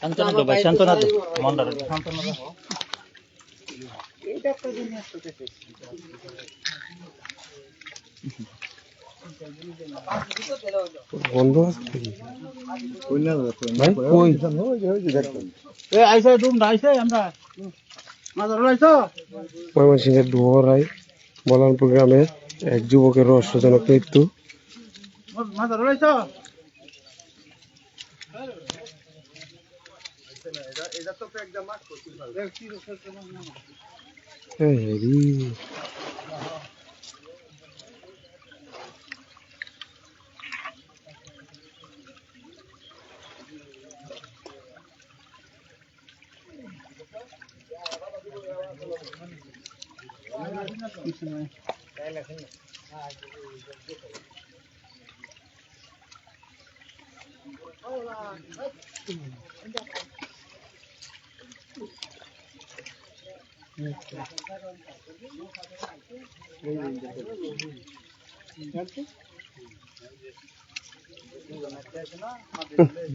শান্তনা তো শান্তনা তো মনটা শান্তনা তো বন্ধ? ভাই কই? এ আইছে তুমি আইছে আমরা ময়মনসিংহের দুহরাই বলানপুর গ্রামে এক যুবকের রহস্যজনক মৃত্যু। এই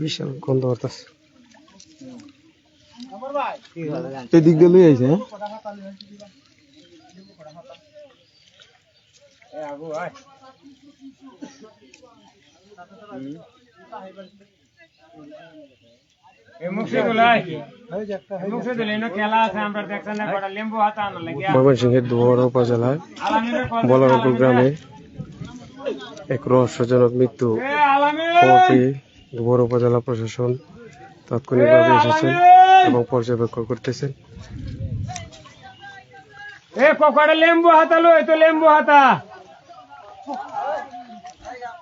বিশাল গন্ধ বাতাস এদিক দিয়ে লই আইছে হ্যাঁ? ময়মনসিংহের দুয়ারা উপজেলায় বলরামপুর গ্রামে এক রহস্যজনক মৃত্যু। দুয়ারা উপজেলা প্রশাসন তাৎক্ষণিকভাবে এসেছেন এবং পর্যবেক্ষণ করতেছেন এ পকড়ে লেম্বু হাতা লো তো লেম্বু হাতা।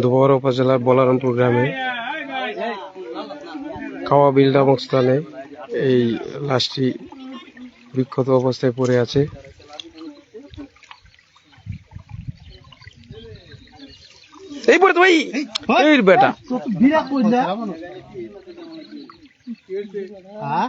দুবহর উপজেলার বলারামপুর গ্রামে খাওয়া বিল নামক স্থানে এই লাশটি বিক্ষত অবস্থায় পড়ে আছে। এই তো এই বেটা! হ্যাঁ?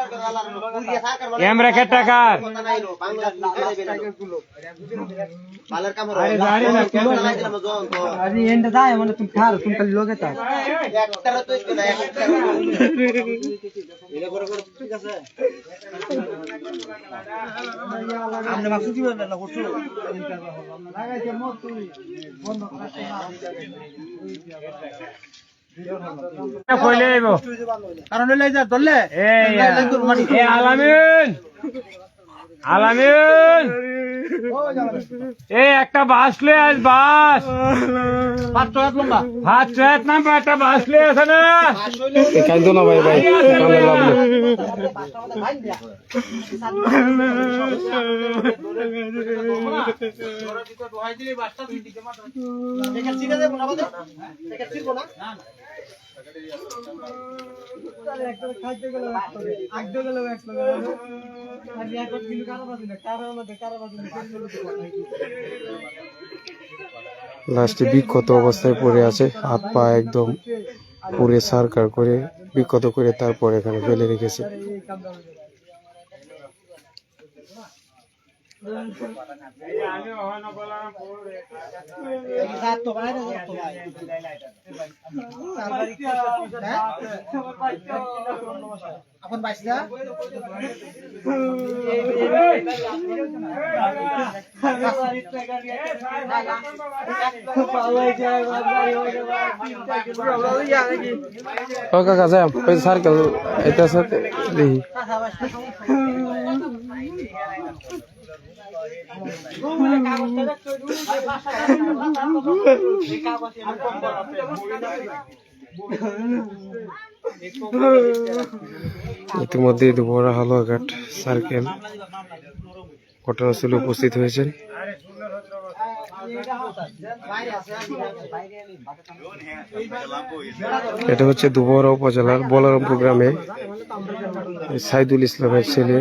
দায় মানে কি কারণ ধরলে আলামিন। আলামিন। এই একটা বাস লয়ে আস বাস। পাঁচশো হাত লম্বা। হাত চেত না একটা বাস লয়ে আছে না। কাইন্দ না ভাই ভাই। লাভ নেই। লাস্টে বিক্ষত অবস্থায় পড়ে আছে হাত পা একদম পুরে সারকার করে বিক্ষত করে তারপর এখানে ফেলে রেখেছে। এখন বাইশটা ও কাকা যাই ওই সার্কেল এটা সাথে ইতিমধ্যে দুপুরা হালুয়াঘাট সার্কেল। ঘটনাস্থলে উপস্থিত হয়েছেন। এটা হচ্ছে দুবরা উপজেলার বলরামপুর গ্রামে সাইদুল ইসলামের ছেলে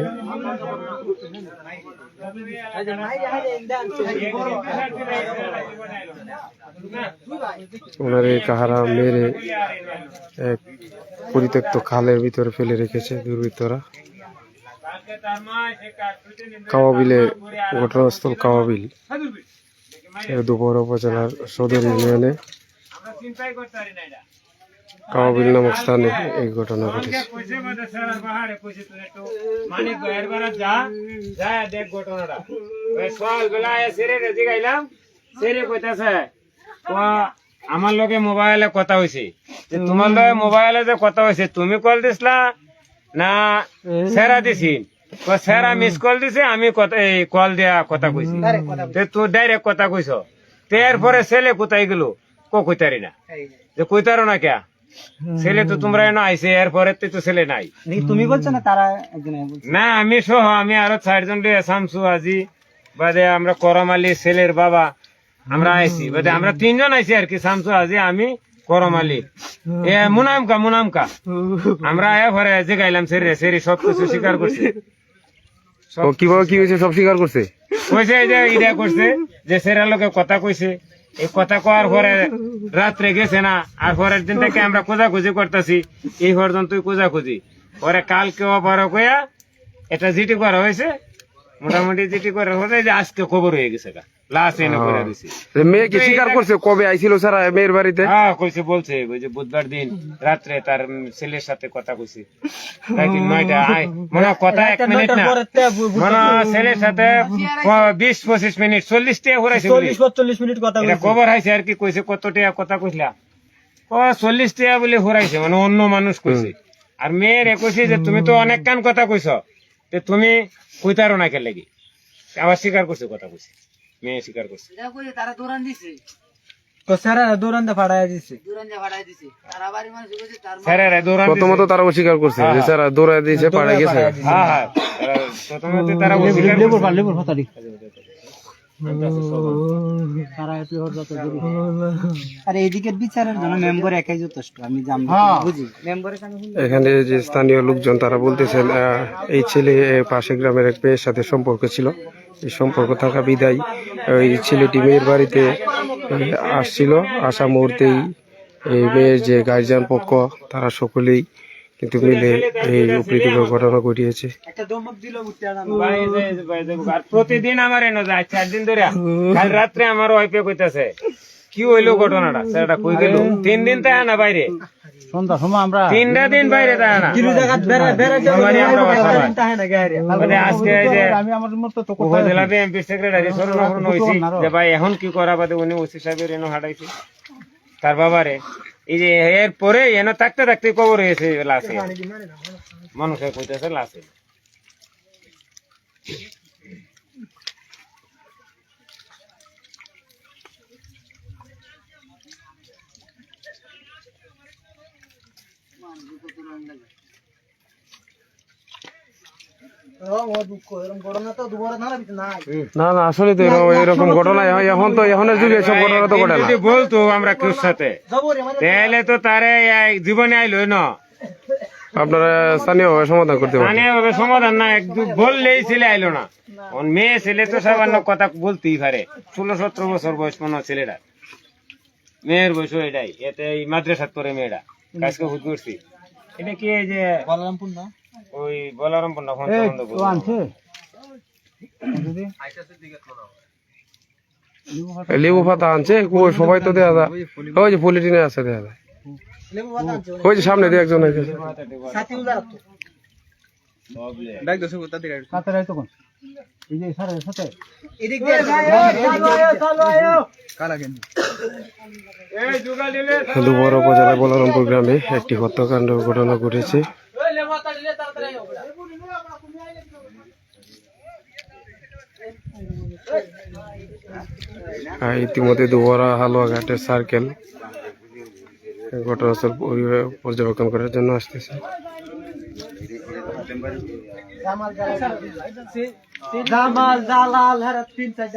ওনার কাহারা মেরে এক পরিত্যক্ত খালের ভিতরে ফেলে রেখেছে দুর্বৃত্তরা। কাওয়াবিলে ঘটনাস্থল কাওয়াবিল। দুপুর উপজেলার সদর ইউনিয়নে কাওয়াবিল নামক স্থানে এই ঘটনা ঘটেছে আমার লগে মোবাইলে কথা হইছে যে তোমার লগে মোবাইলে যে কথা হইছে তুমি কল দিছিলা না সেরা দিছি সেরা মিস কল দিছে আমি কল দিয়া কথা কইছি তুই ডাইরেক্ট কথা কইছ তে এরপরে ছেলে কোথায় গেল কো কইতারি না যে কইতারো না কে ছেলে তো তোমরা আইছে এরপরে তো ছেলে নাই। তুমি বলছো না তারা না আমি সহ আমি আরও চারজন শামসু আজি বাদে আমরা করম আলী ছেলের বাবা আমরা আইছি। বাদে আমরা তিনজন আইছি আর কি শামসু আজি আমি করম আলী এ মুনামকা মুনামকা। আমরা এ ঘরে যে গাইলাম সেরে সেরি সব কিছু স্বীকার করছে। কীভাবে কি হয়েছে? সব স্বীকার করছে? কইছে যে করছে যে সেরা লোকে কথা কইছে। এই কথা কওয়ার পরে রাত্রে গেছে না, আর পরের দিন থেকে আমরা খোঁজাখুঁজি করতেছি, এই পর্যন্তই খোঁজাখুঁজি। পরে কালকে অপার কইয়া এটা জিটি করা হয়েছে, মোটামুটি জিটি করা হয়েছে যে আজকে খবর হয়ে গেছে গা। লাস্ট এনে করে দিছি। যে মেয়ে কি স্বীকার করছে? কবে আইছিল স্যার মেয়ের বাড়িতে? হ্যাঁ কইছে বলছে ওই বুধবার দিন রাত্রে তার ছেলের সাথে কথা কইছে। তাই দিন নয়টা? আয় মনে কথা এক মিনিট না। মনে ছেলের সাথে বিশ পঁচিশ মিনিট চল্লিশ টাকা ঘুরাইছে চল্লিশ পঁচল্লিশ মিনিট কথা এটা খবর আর কি কইছে কত টাকা কথা কইলা ও চল্লিশ টাকা বলে ঘুরাইছে মানে অন্য মানুষ কইছে। আর মেয়ের কইছে যে তুমি তো অনেক কান কথা কইছ যে তুমি কইতারো না কে লাগি। আবার স্বীকার করছে কথা কইছে। মেয়ে স্বীকার করছে। তারা দৌড়ান দিছে। প্রথমত তারা অস্বীকার করছে যে স্যার দৌড়ায় দিয়েছে পাড়ায় গেছে। হ্যাঁ হ্যাঁ। তারা অস্বীকার এখানে যে স্থানীয় লোকজন তারা বলতেছেন এই ছেলে পাশে গ্রামের এক মেয়ের সাথে সম্পর্ক ছিল। এই সম্পর্ক থাকা বিদায় ওই ছেলেটি মেয়ের বাড়িতে আসছিল। আসা মুহূর্তেই এই মেয়ের যে গার্জিয়ান পক্ষ তারা সকলেই কিন্তু মিলে এই উপরীত ঘটনা ঘটিয়েছে। প্রতিদিন আমার এনে যায় চার দিন ধরে। কাল রাত্রে আমার ওয়াইফে কইতাছে কি হইল ঘটনাটা? সেটা কই গেল? তিন দিন তাই না বাইরে। সন্ধ্যা সময় আমরা তিনটা দিন বাইরে তাই না কিলো জায়গা বেড়া বেড়া মানে আজকে যে আমি আমার মতো তো উপজেলা বিএনপি সেক্রেটারি স্মরণ হয়েছি যে ভাই এখন কি করা বাদে উনি ওসি সাহেবের এনে হাঁটাইছে। তার বাবারে এই যে এর পরে এনে থাকতে থাকতে কবর হয়েছে লাশে মানুষে কইতেছে লাশে না না আসলে তো এরকম- ঘটনা এখন তো এখনের যুগে এসব ঘটনা তো ঘটে যদি বলতো আমরা কেউ সাথে তাহলে তো তারে জীবনে আইলো না আপনারা সমাধান করতে পারেন মানে সমাধান না একটু বললেই ছেলে আইলো না মেয়ে ছেলে তো সামান্য কথা বলতেই পারে ষোলো সতেরো বছর বয়স মনে হয় ছেলেটা মেয়ের বয়স এটাই এতে এই মাদ্রাসাত পরে মেয়েটা কাজকে হুট করছি এটা কি যে বলরামপুর না ওই বলারামপুর না ফোন তো। আনছে। লেবু পাতা আনছে ওই সবাই তো দেয়া যায়। ওই যে পলিটিনে আছে দেয়া যায়। লেবু বাতা আনছে ওই যে সামনে দিয়ে একজন আছে। সাথী উদার সাথে রাই তখন এই যে স্যারের সাথে। এদিক দিয়ে এই যুগাল দিলে। দুবর উপজেলা বলরামপুর গ্রামে একটি হত্যাকাণ্ড ঘটনা ঘটেছে আর ইতিমধ্যে দুবরা হালুয়াঘাটের সার্কেল ঘটনাস্থল পরি- পর্যবেক্ষণ করার জন্য আসতেছে। জামাল জালাল হেরা তিন চার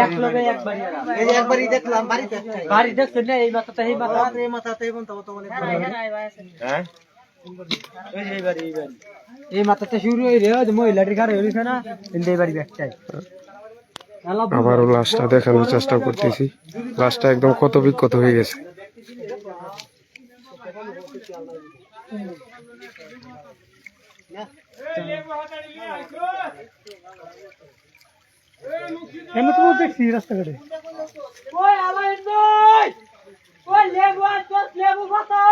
এক লগে একবারই এই একবারই দেখলাম বাড়িতে বাড়ি দেখছেন না? এই মাথাতে এই মাথা এই মাথাতে। এবং তবে তো হ্যাঁ? এই বাড়ি এই বাড়ি। এই মাথাতে শুরু হই রে মহিলাটির ঘরে হইছে না? এই বাড়ি ব্যাগটাই আবারও লাশটা দেখানোর চেষ্টা করতেছি। লাশটা একদম ক্ষত বিক্ষত হয়ে গেছে। রাস্তাঘাটে নই ওই লেবু আনছস লেবু পাতা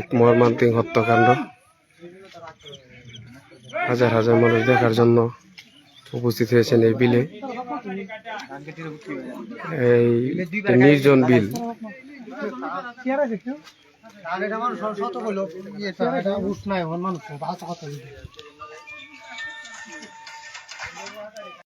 এক মর্মান্তিক হত্যাকাণ্ড। হাজার হাজার মানুষ দেখার জন্য উপস্থিত হয়েছেন এই বিলে। এই নির্জন বিল। ইয়ে মানুষ